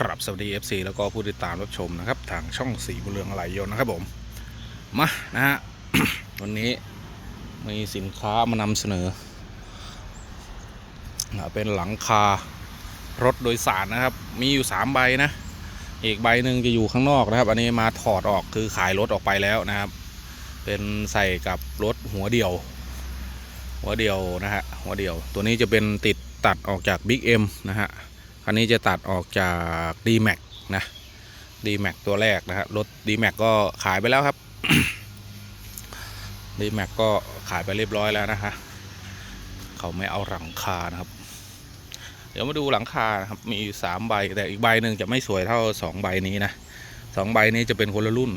กรับสวัสดี FC แล้วก็ผู้ติดตามรับชมนะครับ ทางช่องสีบุเรืองไหลยนนะครับผม มานะฮะ วันนี้มีสินค้ามานำเสนอนะเป็นหลังคารถโดยสารนะครับ มีอยู่ 3 ใบนะ อีกใบหนึ่งจะอยู่ข้างนอกนะครับ อันนี้มาถอดออกคือขายรถออกไปแล้วนะครับ เป็นใส่กับรถหัวเดียว หัวเดียวนะฮะหัวเดียวตัวนี้จะเป็นติดตัดออกจาก Big M นะฮะ คันนี้จะตัดออกจาก d m a x นะ d m a x ตัวแรกนะฮะรถ d m a x ก็ขายไปแล้วครับ d m a x ก็ขายไปเรียบร้อยแล้วนะฮะเขาไม่เอาหลังคานะครับ เดี๋ยวมาดูหลังคานะครับมีสามใบแต่อีกใบหนึ่งจะไม่สวยเท่าสองใบนี้นะสองใบนี้จะเป็นคนละรุ่น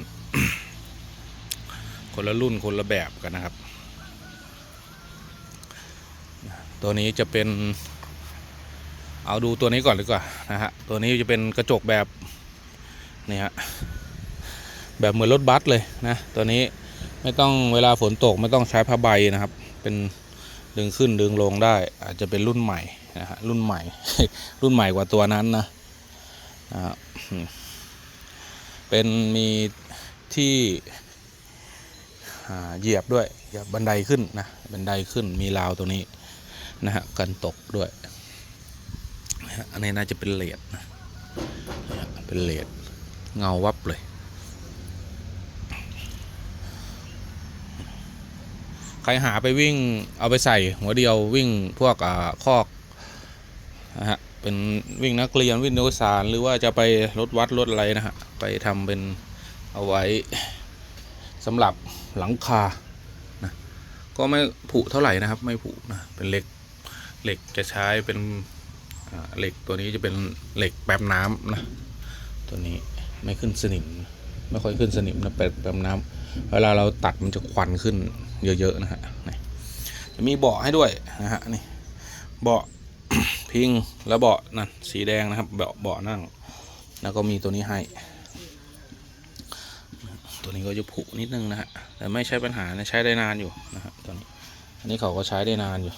คนละรุ่นคนละแบบกันนะครับ ตัวนี้จะเป็น เอาดูตัวนี้ก่อนดีกว่านะฮะตัวนี้จะเป็นกระจกแบบนี่ฮะแบบเหมือนรถบัสเลยนะตัวนี้ไม่ต้องเวลาฝนตกไม่ต้องใช้ผ้าใบนะครับ เป็นดึงขึ้นดึงลงได้ อาจจะเป็นรุ่นใหม่นะฮะรุ่นใหม่ รุ่นใหม่กว่าตัวนั้นนะนะฮะเป็นมีที่เหยียบด้วยเหยียบบันไดขึ้นนะบันไดขึ้นมีราวตัวนี้นะฮะกันตกด้วย ฮะ อันนี้น่าจะเป็นเลดนะเป็นเลดเงาวับเลย ใครหาไปวิ่งเอาไปใส่ หัวเดียววิ่งพวกอ่าคอกนะฮะเป็นวิ่งนักเรียนวิ่งนักศึกษาหรือว่าจะไปรถวัดรถอะไรนะฮะ ไปทำเป็นเอาไว้สำหรับหลังคานะก็ไม่ผุเท่าไหร่นะครับ ไม่ผุนะเป็นเหล็กเหล็กจะใช้เป็น เหล็กตัวนี้จะเป็นเหล็กแป๊บน้ำนะตัวนี้ไม่ขึ้นสนิม ไม่ค่อยขึ้นสนิมนะแป๊บแป๊บน้ำเวลาเราตัดมันจะควันขึ้นเยอะๆนะฮะจะมีเบาะให้ด้วยนะฮะนี่เบาะพิงแล้วเบาะนั่นสีแดงนะครับเบาะเบาะนั่ง แล้วก็มีตัวนี้ให้ตัวนี้ก็จะผุนิดนึงนะฮะแต่ไม่ใช่ปัญหานะใช้ได้นานอยู่นะฮะตัวนี้อันนี้เขาก็ใช้ได้นานอยู่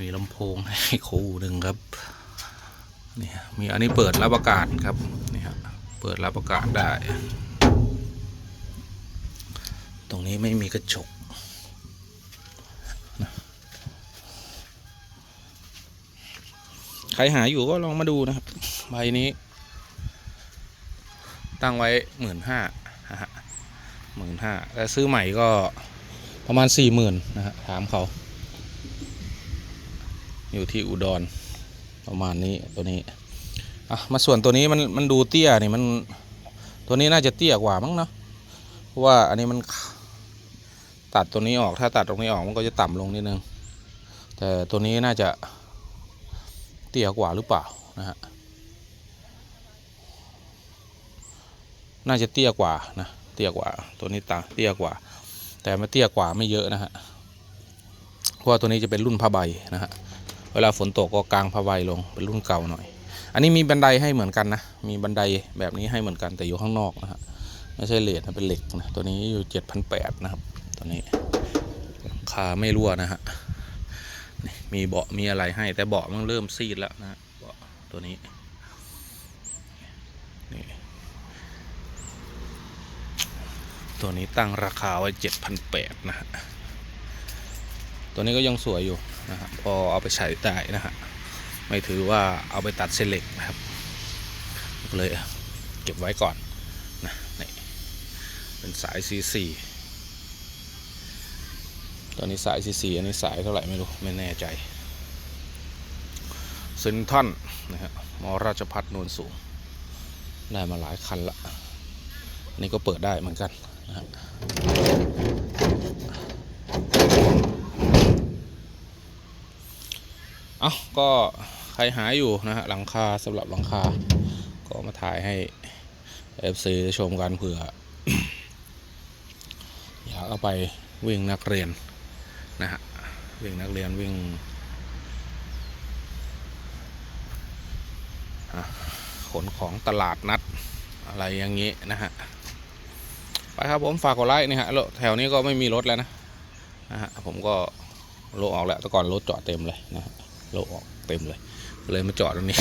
มีลำโพงให้คู่หนึ่งครับนี่ฮะมีอันนี้เปิดรับอากาศครับนี่ฮะเปิดรับอากาศได้ ตรงนี้ไม่มีกระจกใครหาอยู่ก็ลองมาดูนะครับ ใบนี้ ตั้งไว้หมื่นห้าหมื่นห้าแล้วซื้อใหม่ก็ประมาณสี่หมื่นนะฮะถามเขา อยู่ที่อุดรประมาณนี้ตัวนี้อะมาส่วนตัวนี้มันมันดูเตี้ยนี่มันตัวนี้น่าจะเตี้ยกว่ามั้งเนาะเพราะว่าอันนี้มันตัดตัวนี้ออกถ้าตัดตรงนี้ออกมันก็จะต่ำลงนิดนึง แต่ตัวนี้น่าจะเตี้ยกว่าหรือเปล่านะฮะน่าจะเตี้ยกว่านะเตี้ยกว่าตัวนี้ตาเตี้ยกว่า แต่ไม่เตี้ยกว่าไม่เยอะนะฮะเพราะว่าตัวนี้จะเป็นรุ่นผ้าใบนะฮะ เวลาฝนตกก็กางผ้าใบลงเป็นรุ่นเก่าหน่อย อันนี้มีบันไดให้เหมือนกันนะ มีบันไดแบบนี้ให้เหมือนกันแต่อยู่ข้างนอกนะฮะไม่ใช่เหล็กนะเป็นเหล็กนะตัวนี้อยู่เจ็ดพันแปดนะครับตัวนี้ราคาไม่รั่วนะฮะมีเบาะมีอะไรให้ แต่เบาะมันเริ่มซีดแล้วนะฮะเบาะตัวนี้นี่ตัวนี้ตั้งราคาไว้เจ็ดพันแปดนะฮะตัวนี้ก็ยังสวยอยู่ นะฮะพอเอาไปใช้ได้นะฮะไม่ถือว่าเอาไปตัดเส้นเหล็กนะครับ เลยเก็บไว้ก่อนนะนี่เป็นสาย C4 ตัวนี้สาย C4 อันนี้สายเท่าไหร่ไม่รู้ไม่แน่ใจเซนทอนนะฮะมอราชพัฒนวลสูง ได้มาหลายคันละนนี่ก็เปิดได้เหมือนกันนะฮะ เอาก็ใครหาอยู่นะฮะหลังคาสำหรับหลังคา ก็มาถ่ายให้ FC ได้ชมกันเผื่ออยากเอาไปวิ่งนักเรียนนะฮะวิ่งนักเรียนวิ่งขนของตลาดนัดอะไรอย่างนี้นะฮะไปครับผมฝากกดไลค์นี่ฮะแล้วแถวนี้ก็ไม่มีรถแล้วนะนะฮะผมก็โลออกแล้วแต่ก่อนรถจอดเต็มเลยนะฮะ ราออกเต็มเลย เลยมาจอดตรงนี้